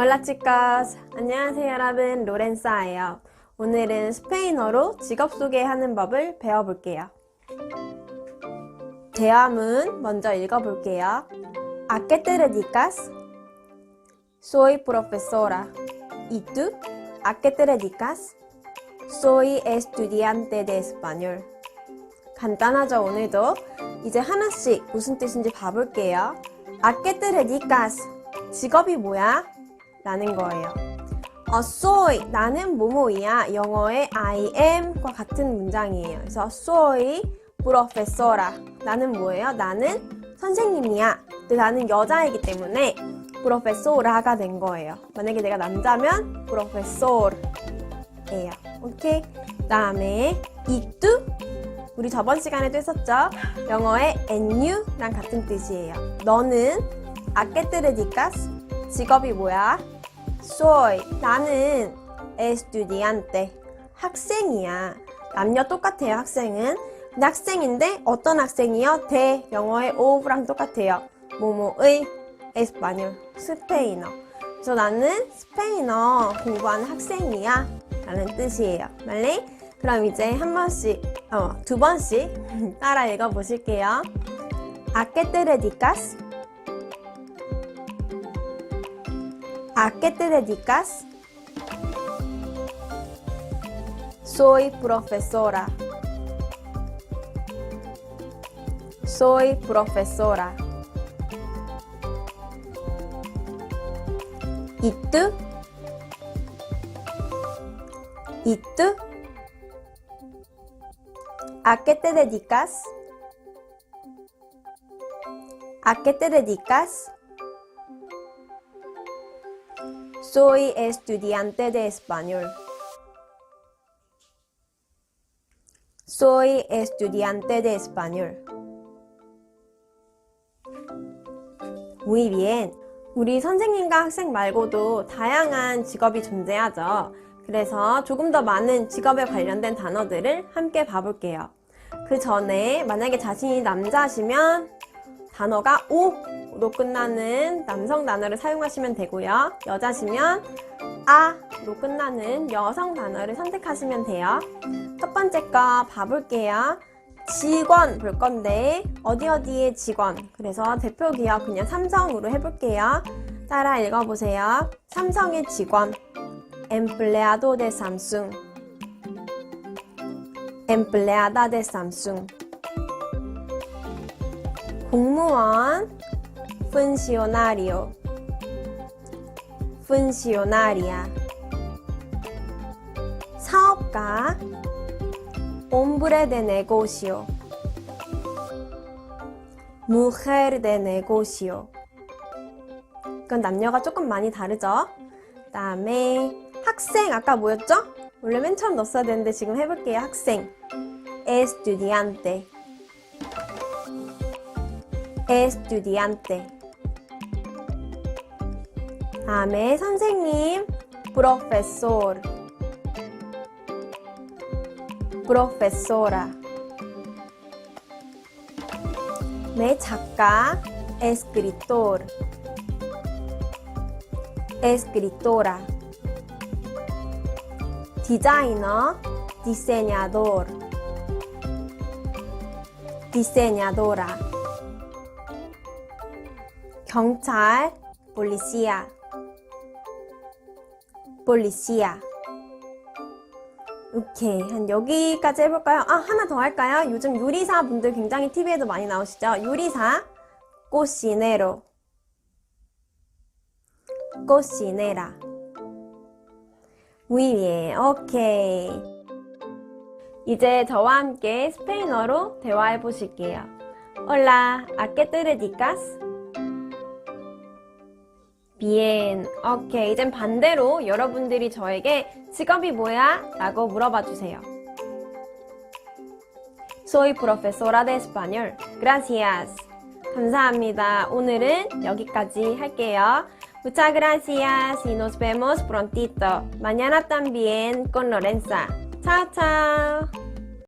Hola chicos. 안녕하세요 여러분. 로렌사예요. 오늘은 스페인어로 직업 소개하는 법을 배워볼게요. 대화문 먼저 읽어볼게요. ¿A qué te dedicas? Soy profesora. ¿Y tú? ¿A qué te dedicas? Soy estudiante de español. 간단하죠 오늘도? 이제 하나씩 무슨 뜻인지 봐볼게요. ¿A qué te dedicas? 직업이 뭐야? 라는 거예요. 어, soy 나는 뭐뭐이야 영어의 I am과 같은 문장이에요. 그래서 soy profesora 나는 뭐예요? 나는 선생님이야. 근데 나는 여자이기 때문에 profesora가 된 거예요. 만약에 내가 남자면 profesor예요. 오케이. 다음에 tú 우리 저번 시간에도 했었죠. 영어의 you랑 같은 뜻이에요. 너는 dedicas? 직업이 뭐야? Soy 나는 estudiante 학생이야. 남녀 똑같아요. 학생은. 학생인데 어떤 학생이요? 대 영어의 of랑 똑같아요. 뭐뭐의 에스파뇰 스페인어. 그래서 나는 스페인어 공부하는 학생이야. 라는 뜻이에요. 말레? 그럼 이제 한 번씩, 어, 두 번씩 따라 읽어 보실게요. ¿A qué te dedicas? ¿A qué te dedicas? Soy profesora. Soy profesora. ¿Y tú? ¿Y tú? ¿A qué te dedicas? ¿A qué te dedicas? Soy estudiante de español. Soy estudiante de español. Muy bien. 우리 선생님과 학생 말고도 다양한 직업이 존재하죠. 그래서 조금 더 많은 직업에 관련된 단어들을 함께 봐볼게요. 그 전에 만약에 자신이 남자시면 단어가 오 로 끝나는 남성 단어를 사용하시면 되고요. 여자시면 아로 끝나는 여성 단어를 선택하시면 돼요. 첫 번째 거 봐볼게요. 직원 볼 건데 어디 어디의 직원 그래서 대표 기업 그냥 삼성으로 해볼게요. 따라 읽어보세요. 삼성의 직원 empleado de Samsung 공무원 funcionario funcionaria 사업가 hombre de negocio mujer de negocio 그건 남녀가 조금 많이 다르죠 그 다음에 학생 아까 뭐였죠? 원래 맨 처음 넣었어야 되는데 지금 해볼게요 학생 estudiante estudiante. 다음에 선생님, profesor, profesora. 네, 작가, escritor, escritora. 디자이너, diseñador, diseñadora. 경찰, policía, policía. 오케이, 한 여기까지 해볼까요? 아, 하나 더 할까요? 요즘 요리사 분들 굉장히 TV에도 많이 나오시죠? 요리사, cocinero, cocinera. Muy bien, 오케이. 이제 저와 함께 스페인어로 대화해 보실게요. Hola, ¿a qué te dedicas? Bien. 오케이. 이젠 반대로 여러분들이 저에게 직업이 뭐야? 라고 물어봐 주세요. Soy profesora de español. Gracias. 감사합니다. 오늘은 여기까지 할게요. Muchas gracias y nos vemos prontito. Mañana también con Lorenza. Chao, chao.